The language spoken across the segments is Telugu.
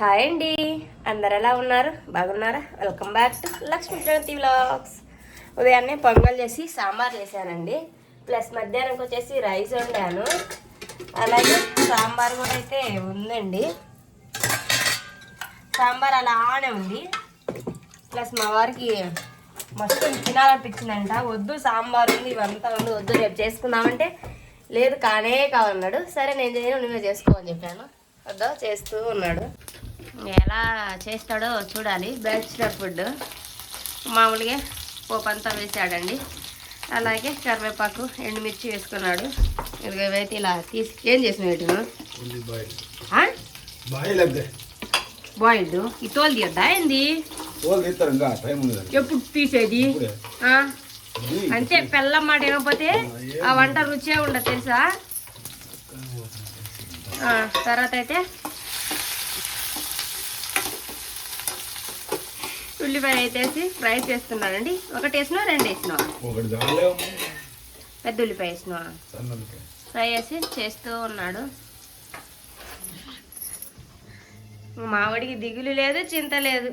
హాయ్ అండి. అందరు ఎలా ఉన్నారు? బాగున్నారా? Welcome back to Lakshmi Pranathi vlogs ఉదయాన్నే పొంగల్ చేసి సాంబార్ చేశానండి. ప్లస్ మధ్యాహ్నంకి వచ్చేసి రైస్ వండాను. అలాగే సాంబార్ కూడా అయితే ఉందండి. సాంబార్ అలానే ఉంది. ప్లస్ మా వారికి మస్తు తినాలనిపించిందంట. వద్దు సాంబార్ ఉంది ఇవంతా ఉంది వద్దు రేపు చేసుకుందామంటే లేదు కానే కావన్నాడు. సరే నేను చేయను నువ్వే చేసుకో అని చెప్పాను. వద్దా చేస్తూ ఉన్నాడు. ఎలా చేస్తాడో చూడాలి. Bachelor food. మామూలుగా పోపు అంతా వేసాడండి. అలాగే కరివేపాకు ఎండుమిర్చి వేసుకున్నాడు. ఇదిగో ఇవైతే ఇలా తీసి ఏం చేసిన వీటిను బాయిల్డ్ ఈ తోలు తీయద్దా ఏంది. ఎప్పుడు తీసేది? అంతే పెళ్ళం మాట ఏమకపోతే ఆ వంట రుచే ఉండదు తెలుసా? తర్వాత అయితే ఉల్లిపాయ అయితే ఫ్రై చేస్తున్నానండి. ఒకటి వేసినా రెండు వేసినా పెద్ద ఉల్లిపాయ వేసినా ఫ్రై చేసి చేస్తూ ఉన్నాడు. మావాడికి దిగులు లేదు చింత లేదు.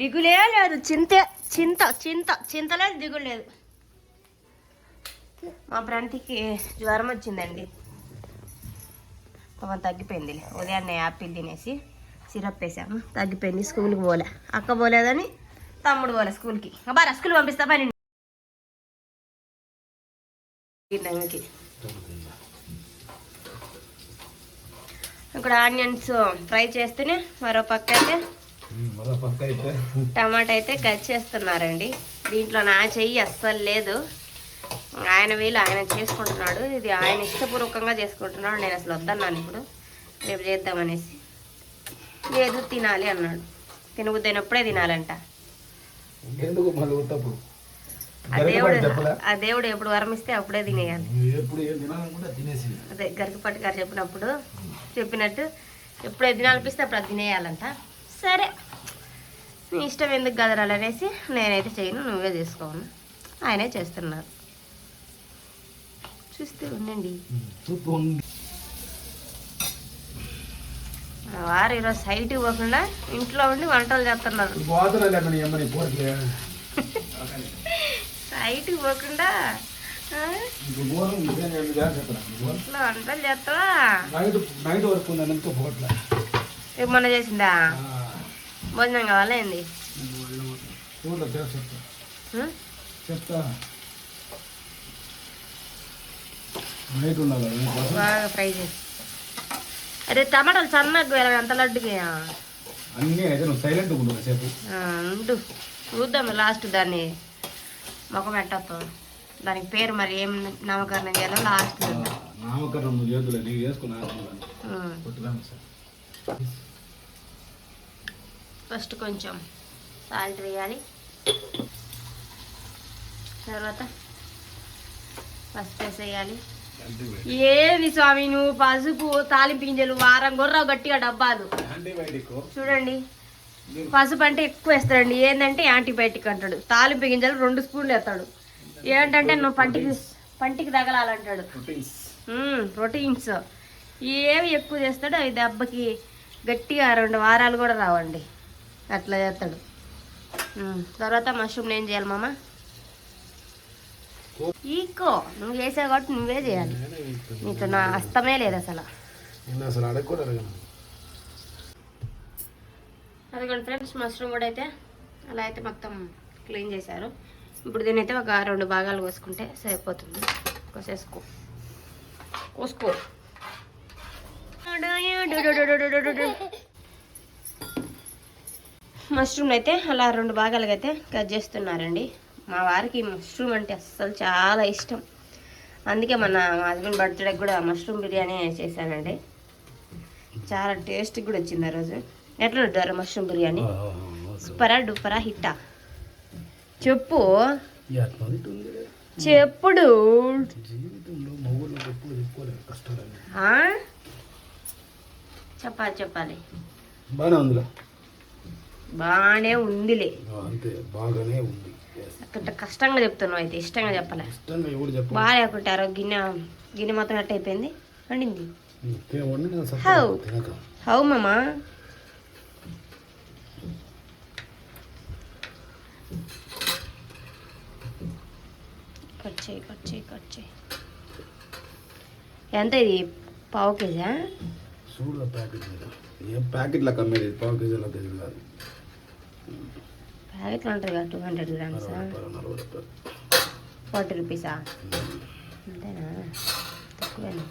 దిగులే లేదు చింతే చింత చింత చింత లేదు దిగులు లేదు. మా ప్రాంతికి జ్వరం వచ్చిందండి. పాపం తగ్గిపోయింది ఉదయాన్నే యాపిల్ తినేసి. సిరప్ వేసాము తగ్గిపోయింది స్కూల్కి పోలే. అక్క పోలేదని తమ్ముడు పోలే స్కూల్కి. బారా స్కూల్ పంపిస్తా పని ఇక్కడ ఆనియన్స్ ఫ్రై చేస్తూనే మరో పక్క అయితే మరో పక్క అయితే. టమాటా అయితే కట్ చేస్తున్నారండి. దీంట్లో నా చెయ్యి అస్సలు లేదు. ఆయన వీలు ఆయన చేసుకుంటున్నాడు. ఇది ఆయన ఇష్టపూర్వకంగా చేసుకుంటున్నాడు. నేను అసలు వద్దన్నాను ఇప్పుడు. రేపు చేద్దామనేసి. లేదు తినాలి అన్నాడు. తినబుద్దైనప్పుడే తినాలంట. ఆ దేవుడు ఆ దేవుడు ఎప్పుడు వరమిస్తే అప్పుడే తినేయాలి. అదే గరికపట్టి గారు చెప్పినప్పుడు చెప్పినట్టు ఎప్పుడు తినాలనిపిస్తే అప్పుడు అది తినేయాలంట. సరే నీ ఇష్టం ఎందుకు కదరాలి అనేసి నేనైతే చేయను నువ్వే చేసుకోను. ఆయనే చేస్తున్నారు. చూస్తూ ఉండండి చూపు ఉంది. మా వారు ఈరోజు సైట్కి పోకుండా ఇంట్లో ఉండి వంటలు చేస్తున్నారు. సైట్కి పోకుండా ఇంట్లో వంటలు చేస్తావా? రేపు మొన్న చేసిందా? భోజనం కావాలా ఏంది? చూడలే చేసి చెప్తా. ఉం? చెప్తా. నైట్ ఉండాలి నీకోసం. బాగా ఫ్రై చేసి అరే టమాటాలు సన్నగా ఎలా ఎంత లడ్డుగా అన్నీ అయితే నువ్వు సైలెంట్గా ఉండు సేపు ఉండు. చూద్దాం లాస్ట్ దాన్ని ముఖం పెట్టద్దాం దానికి పేరు మరి ఏం నామకరణం చేయాలో లాస్ట్ నామకరణం నువ్వు చేతులే నీకు చేసుకున్నా ఫస్ట్ కొంచెం సాల్ట్ వేయాలి. తర్వాత పసుపు వేసేయాలి. ఏది స్వామి? నువ్వు పసుపు తాలింపు గింజలు వారం గొర్ర గట్టిగా డబ్బాలు. చూడండి. పసుపు అంటే ఎక్కువ వేస్తాడండి. ఏంటంటే యాంటీబయాటిక్ అంటాడు. తాలింపు గింజలు రెండు స్పూన్లు వేస్తాడు. ఏంటంటే నువ్వు పంటికి పంటికి తగలాలంటాడు. ప్రోటీన్స్. ఏవి ఎక్కువ చేస్తాడో అవి దెబ్బకి గట్టిగా రెండు వారాలు కూడా రావండి. అట్లా చేస్తాడు. తర్వాత మష్రూమ్ ఏం చేయాలి మామ? ఈకో నువ్వు చేసావు కాబట్టి నువ్వే చేయాలి. నీకు నా అస్తమే లేదు అసలు. నేను అసలు అడగకూడదు అదిగోండి ఫ్రెండ్స్ మష్రూమ్ కూడా అయితే అలా అయితే మొత్తం క్లీన్ చేశారు. ఇప్పుడు దీన్ని అయితే ఒక రెండు భాగాలు కోసుకుంటే సరిపోతుంది. కోసేసుకో. కోసుకో. మష్రూమ్ అయితే అలా రెండు భాగాలుగా అయితే కట్ చేస్తున్నారండి. మా వారికి మష్రూమ్ అంటే అస్సలు చాలా ఇష్టం. అందుకే మన మా హస్బెండ్ బర్త్డేకి కూడా మష్రూమ్ బిర్యానీ చేశానండి. చాలా టేస్ట్ కూడా వచ్చింది ఆ రోజు. ఎట్లా ఉంటారు మష్రూమ్ బిర్యానీ? సూపరా డూపరా హిట్టా? చెప్పు. చెప్పుడు? చెప్పాలి చెప్పాలి. బాగానే ఉందిలే. బాగానే ఉంది. అంటే కష్టంగా చెప్తున్నావు అయితే ఇష్టంగా చెప్పలే. బాగా లేకుంటారు గిన్నె గిన్నె మాత్రం అట్ట అయిపోయింది వండింది. హౌ? హౌ మామా? కట్ చేయి కట్ చేయి కట్ చేయి. ఎంత ఇది? పావు కేజా చూడ ప్యాకెట్ ఏ ప్యాకెట్లా కమ్మేది? పావు కేజీ కేజీ కాదు. ప్యాకెట్లు ఉంటుంది కదా టూ హండ్రెడ్ గ్రామ్స్ అరవై రూపాయలు నలభై రూపాయలు ఫార్టీ రూపీసా అంతేనా తక్కువేనా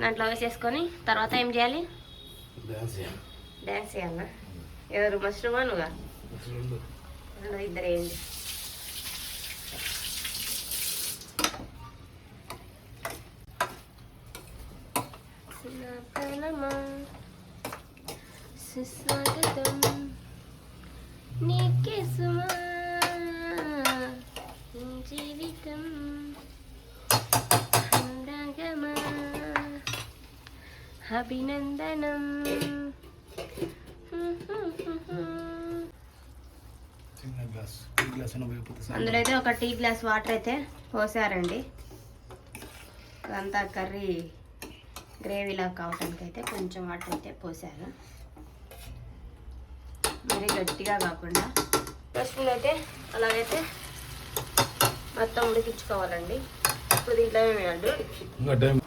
దాంట్లో వేసేసుకొని తర్వాత ఏం చేయాలి డ్యాన్స్ చేయాలి. డ్యాన్స్ చేయాలనా ఎవరు మష్రూమా నువ్వుగా రెండు. రెండు ఇద్దరు వేయండి సుస్వాగతం అభినందనం. అందులో అయితే ఒక టీ గ్లాస్ వాటర్ అయితే పోసారండి. అంతా కర్రీ గ్రేవీలా కావటానికి అయితే కొంచెం వాటర్ అయితే పోసారు. మరి గట్టిగా కాకుండా ప్రస్తుతం అయితే అలాగైతే మొత్తం ఉడికించుకోవాలండి. ఇప్పుడు దీంట్లో ఏమి అడ్డు ఇంకా టైం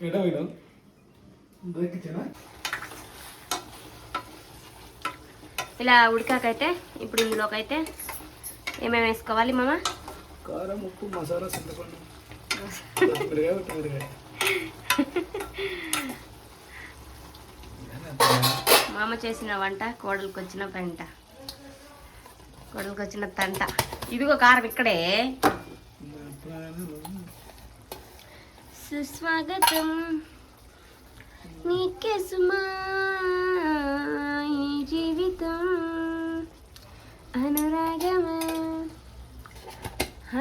ఎడా ఇలా ఉడికాకైతే ఇప్పుడు ఇందులోకైతే ఏమేమి వేసుకోవాలి మామ? కారం ఉప్పు మసాలా చింతపండు. మామ చేసిన వంట కోడలికి వచ్చిన పెంట. కోడలికి వచ్చిన తంట. ఇదిగో కారం ఇక్కడే. సుస్వాగతం. నీకే సుమా జీవితం. అనురాగమా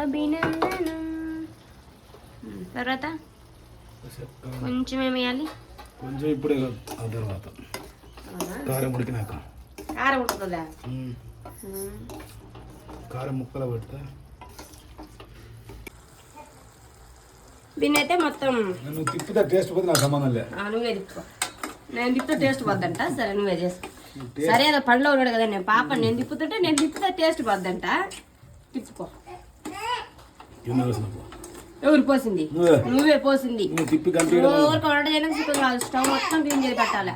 అభినందనం. తర్వాత కొంచెం ఏమి వేయాలి కొంచెం ఇప్పుడే కాదు, ఆ తర్వాత. కారం ఉడికినాక. కారం. ఉమ్. కారం ముక్కలు పెడితే. అయితే మొత్తం నువ్వు తిప్పితే టేస్ట్ పోతే నాకు సంబంధం లేదు నువ్వే తిప్పుకో. నేను తిప్పుతే టేస్ట్ పోద్దంట. సరే నువ్వే చేసుకో. సరే అదో పండ్లో ఉన్నాడు కదా నేను పాప నేను తిప్పుతుంటే నేను తిప్పితే టేస్ట్ పోద్దంట. తిప్పుకో. ఎవరు పోసింది? నువ్వే. పోసింది. తిప్పి ఊరికి వంట సిద్ధం కాదు. స్టవ్ మొత్తం క్లీన్ చేసి పెట్టాలి.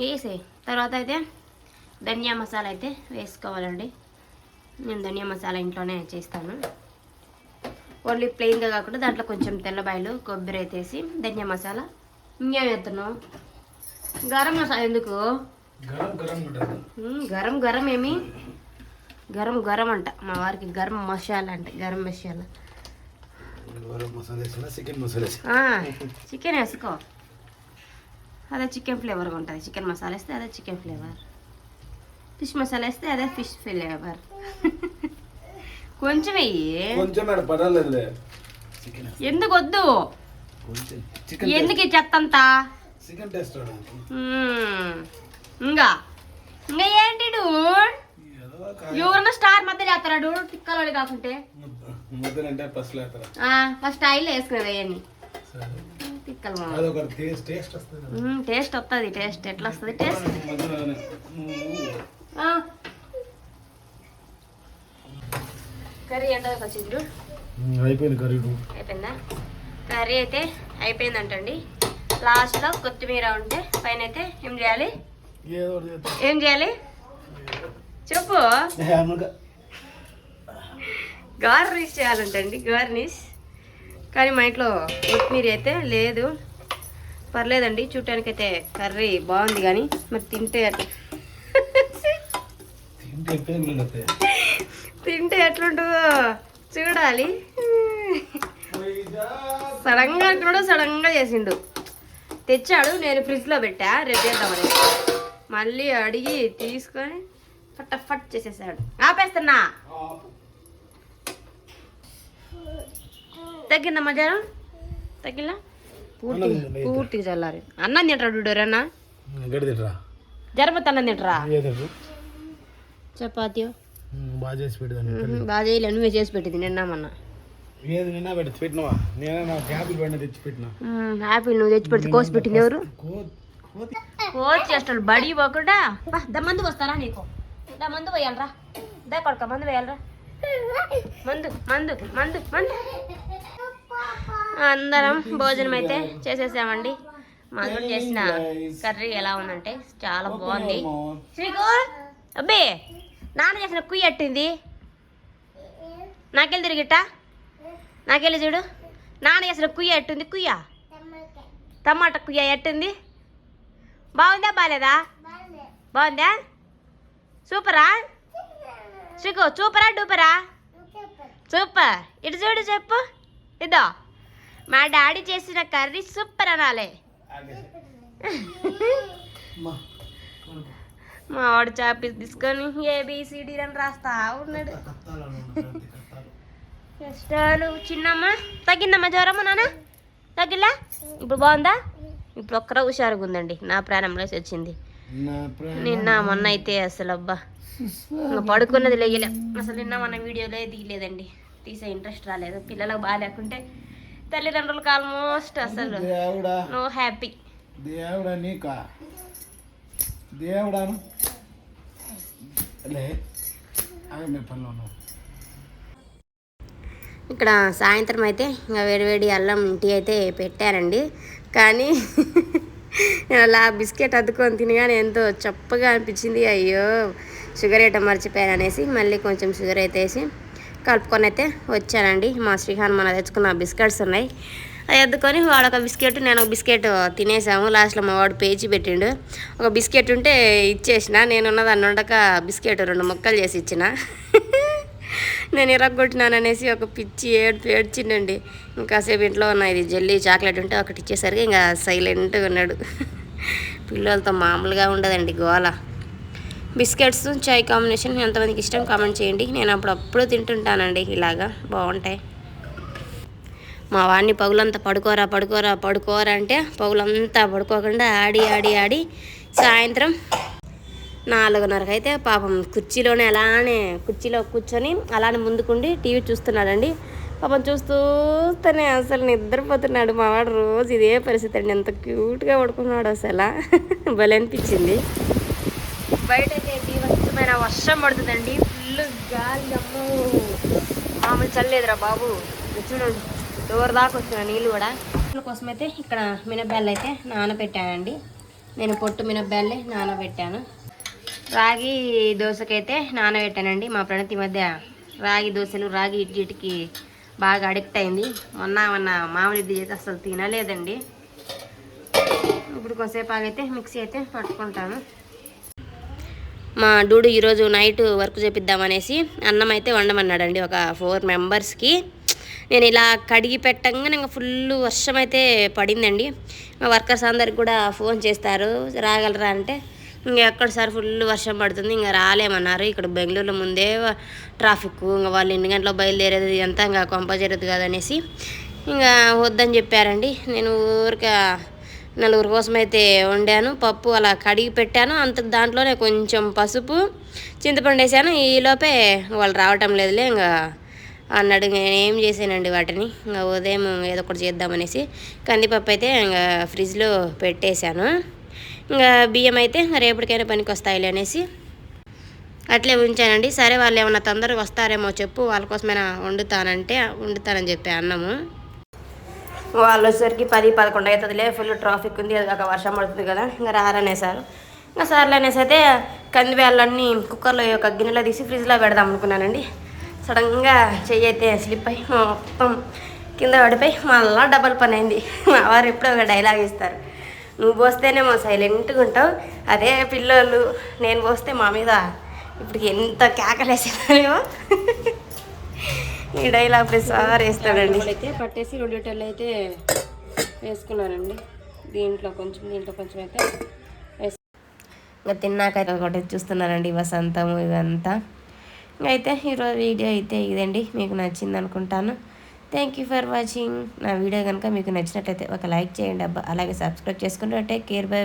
వేసే తర్వాత అయితే ధనియా మసాలా అయితే వేసుకోవాలండి. నేను ధనియా మసాలా ఇంట్లోనే చేస్తాను. ఓన్లీ ప్లెయిన్గా కాకుండా దాంట్లో కొంచెం తెల్లబాయలు కొబ్బరి అయితే వేసి ధనియా మసాలా. ఇంకేం వేస్తున్నావు గరం మసాలా ఎందుకు? గరం గరం ఏమి? గరం గరం అంట. మా వారికి గరం మసాలా అంట గరం మసాలా. చికెన్ వేసుకో. అదే చికెన్ ఫ్లేవర్గా ఉంటుంది. చికెన్ మసాలా వేస్తే అదే చికెన్ ఫ్లేవర్. ఫిష్ మసాలా వేస్తే అదే ఫిష్ ఫ్లేవర్. కొంచెం వెయ్యి కొంచెం మేడం పర్వాలేదులే. ఎందుకు వద్దు కొంచెం. చికెన్ ఎందుకు ఈ చెత్త అంతా చికెన్ టేస్ట్. ఇంకా. ఇంకా ఏంటి ఎవరన్నా స్టార్ మధ్య చేస్తారా డూడ్? తిక్కలోడి కాకుంటే. ముద్ద- ముద్దనంటే పసులు వేస్తారా ఫస్ట్ ఆయిల్ వేసుకునేది అవన్నీ. టేస్ట్ వస్తుంది టేస్ట్ ఎట్లా వస్తుంది టేస్ట్ మధ్యలో నువ్వు ఆ. కర్రీ ఎంత వచ్చింది చూడు? అయిపోయింది కర్రీ అయిపోయిందా? కర్రీ అయితే అయిపోయిందంటండి. లాస్ట్లో కొత్తిమీర ఉంటే పైన అయితే ఏం చేయాలి. ఏం చేయాలి? చెప్పు. గార్నిష్ చేయాలంటండి గార్నిష్. కానీ మా ఇంట్లో కొత్తిమీర అయితే లేదు. పర్లేదండి చూడటానికైతే కర్రీ బాగుంది కానీ మరి తింటే తింటే ఎట్లుంటుందో చూడాలి. సడన్గా కూడా సడన్గా చేసిండు. తెచ్చాడు నేను ఫ్రిడ్జ్లో పెట్టా రేపు చేద్దామని మళ్ళీ అడిగి తీసుకొని ఫట్ చేసేసాడు. ఆపేస్తున్నా. తగ్గిందా మధ్యాహ్నం? తగ్గిలా? పూర్తి పూర్తిగా చల్లారి. అన్నం తింటాడు డోరన్నా జరబత్ అన్నం తింటరా? చపాతీ బాగా చేసి పెడదాను బాగా చేయలే నువ్వే చేసి పెట్టింది నిన్న మొన్న. ఏది నిన్న పెట్టి పెట్టినవా? నేనే నా క్యాబిల్ బండి తెచ్చి పెట్టినా. యాపిల్ నువ్వు తెచ్చి పెడితే కోసి పెట్టింది ఎవరు? కో- కోతి కోచ్ చేస్తాడు బడి పోకుండా. దా మందు వస్తారా నీకు? దా మందు పోయాలరా. దా కొడుక మందు వేయాలరా మందు మందు మందు మందు. అందరం భోజనం అయితే చేసేసామండి. మధురు చేసిన కర్రీ ఎలా ఉందంటే చాలా బాగుంది. శ్రీకు అబ్బే. నాన్న చేసిన కుయ్య ఎట్టింది నాకెళ్ళి తిరిగిట్ట? నాకెళ్ళి చూడు. నాన్న చేసిన కుయ్య ఎట్టుంది కుయ్య? టమాటా కుయ్య ఎట్టుంది బాగుందా? బాగాలేదా బాగుందా? సూపరా? శ్రీకు సూపరా డూపరా? సూపర్. ఇటు చూడు చెప్పు. ఇదో. మా డాడీ చేసిన కర్రీ సూపర్ అనాలి. మా వాడు చాపీస్ తీసుకొని ఏబిసిడి అని రాస్తా ఉన్నాడు. కష్టాలు చిన్నమ్మ. తగ్గిందమ్మా జ్వరమ్మ నాన్న? తగ్గిలా? ఇప్పుడు బాగుందా? ఇప్పుడు ఒక్కరా హుషారుగా ఉందండి. నా ప్రాణంలో వచ్చింది. నిన్న మొన్న అయితే అసలు అబ్బా. పడుకున్నది లేయలే. అసలు నిన్న మొన్న వీడియోలే తీయలేదండి. తీసే ఇంట్రెస్ట్ రాలేదు. పిల్లలకు బాగాలేకుంటే తల్లిదండ్రులకు ఆల్మోస్ట్ అసలు నో హ్యాపీ దేవుడా నీకా? దేవుడాను లే పనిలో ఇక్కడ సాయంత్రం అయితే ఇంకా వేడివేడి అల్లం టీ అయితే పెట్టారండి. కానీ అలా బిస్కెట్ అద్దుకొని తినగానే ఎంతో చప్పగా అనిపించింది. అయ్యో షుగర్ వేయటం మర్చిపోయాను అనేసి మళ్ళీ కొంచెం షుగర్ అయితే వేసి కలుపుకొని అయితే వచ్చానండి. మా శ్రీహాన్ మన తెచ్చుకున్న బిస్కెట్స్ ఉన్నాయి. ఎద్దుకొని వాడు ఒక బిస్కెట్ నేను ఒక బిస్కెట్ తినేసాము. లాస్ట్లో మా వాడు పేచి పెట్టిండు. ఒక బిస్కెట్ ఉంటే ఇచ్చేసిన. నేను ఉన్నదాన్ని ఉండక బిస్కెట్ రెండు ముక్కలు చేసి ఇచ్చిన. నేను ఇరగొట్టినాను అనేసి ఒక పిచ్చి ఏడుపు ఏడ్చిండండి. ఇంకాసేపు ఇంట్లో ఉన్న ఇది జెల్లీ చాక్లెట్ ఉంటే ఒకటి ఇచ్చేసరికి ఇంకా సైలెంట్గా ఉన్నాడు. పిల్లలతో మామూలుగా ఉండదండి గోల. బిస్కెట్స్ చాయ్ కాంబినేషన్ ఎంతమందికి ఇష్టం కామెంట్ చేయండి. నేను అప్పుడప్పుడు తింటుంటానండి ఇలాగా. బాగుంటాయి మా వాడిని పగులంతా పడుకోరా పడుకోరా పడుకోరా అంటే పగులంతా పడుకోకుండా ఆడి ఆడి ఆడి సాయంత్రం నాలుగున్నరకు అయితే పాపం కుర్చీలోనే అలానే కుర్చీలో కూర్చొని అలానే ముందుకుండి టీవీ చూస్తున్నాడండి. పాపం చూస్తూనే అసలు నిద్రపోతున్నాడు మా వాడు రోజు ఇదే పరిస్థితి అండి. ఎంత క్యూట్గా పడుకున్నాడు అసలు. భలే అనిపించింది. బయట అయితే వర్షం పడుతుందండి. ఫుల్ గాలి అమ్మ. మామూలు చల్లేదురా బాబు. చూడండి డోర్ దాకా వచ్చిన నీళ్ళు కూడా. నీళ్ళ కోసం అయితే ఇక్కడ మినప్పాలు అయితే నానబెట్టానండి. నేను పొట్టు మినప్పాలే నానబెట్టాను. రాగి దోశకైతే నానబెట్టానండి. మా ప్రణతి మధ్య రాగి దోశలు రాగి ఇడ్లీకి బాగా అడిక్ట్ అయింది. మొన్న మొన్న మామిడి ఇడ్లీ అయితే అసలు తినలేదండి. ఇప్పుడు కొంతసేపు ఆగైతే మిక్సీ అయితే పట్టుకుంటాను. మా డూడు ఈరోజు నైట్ వర్క్ చేపిద్దామనేసి అన్నం అయితే వండమన్నాడండి. ఒక ఫోర్ మెంబర్స్కి. నేను ఇలా కడిగి పెట్టంగానే ఇంకా ఫుల్ వర్షం అయితే పడిందండి. మా వర్కర్స్ అందరికి కూడా ఫోన్ చేస్తారు రాగలరా అంటే. ఇంకా ఎక్కడ సార్ ఫుల్ వర్షం పడుతుంది ఇంకా రాలేమన్నారు. ఇక్కడ బెంగళూరులో ముందే ట్రాఫిక్ ఇంకా వాళ్ళు ఎన్ని గంటలో బయలుదేరేది అంతా ఇంకా కొంప జరుగుతుంది కదనేసి. ఇంకా వద్దని చెప్పారండి. నేను ఊరికే నలుగురు కోసం అయితే వండాను పప్పు అలా కడిగి పెట్టాను. అంత దాంట్లోనే కొంచెం పసుపు చింతపండు వేసాను. ఈలోపే వాళ్ళు రావటం లేదులే ఇంకా అన్నాడు నేను ఏం చేశానండి వాటిని? ఇంకా ఉదయం ఏదో ఒకటి చేద్దామనేసి కందిపప్పు అయితే ఇంకా ఫ్రిడ్జ్లో పెట్టేశాను. ఇంకా బియ్యం అయితే రేపటికైనా పనికి వస్తాయిలే అనేసి అట్లే ఉంచానండి. సరే వాళ్ళు ఏమన్నా తొందరగా వస్తారేమో చెప్పు వాళ్ళ కోసమైనా వండుతానంటే వండుతానని చెప్పి అన్నము. వాళ్ళు వచ్చేసరికి పది పదకొండు అవుతుందిలే ఫుల్ ట్రాఫిక్ ఉంది అది ఒక వర్షం పడుతుంది కదా ఇంకా రారనేసారు ఇంకా సార్లు అనేసి అయితే కందివేళ్ళన్నీ కుక్కర్లో ఒక గిన్నెలో తీసి ఫ్రిడ్జ్లో పెడదాం అనుకున్నానండి. సడన్గా చెయ్యి అయితే స్లిప్ అయ్యి మొత్తం కింద పడిపోయి మళ్ళా డబల్ పని అయింది. మా వారు ఎప్పుడో ఒక డైలాగ్ ఇస్తారు. నువ్వు పోస్తేనేమో సైలెంట్గా ఉంటావు. అదే పిల్లోళ్ళు నేను పోస్తే మా మీద ఇప్పుడు ఎంత కేకలేసేదానేమో. ఈ డైలాగ్ ప్రతిసారి వేస్తాడండి అయితే పట్టేసి రెండు లీటర్లు అయితే వేసుకున్నానండి. దీంట్లో కొంచెం దీంట్లో కొంచెం అయితే ఇంకా తిన్నాకైతే ఒకటి చూస్తున్నారండి వసంతము ఇదంతా. అయితే ఈరోజు వీడియో అయితే ఇదండి. మీకు నచ్చింది అనుకుంటాను. థ్యాంక్ యూ ఫర్ వాచింగ్ నా వీడియో కనుక మీకు నచ్చినట్లయితే ఒక లైక్ చేయండి అబ్బా. అలాగే సబ్స్క్రైబ్ చేసుకుంటే టేక్ కేర్ బై.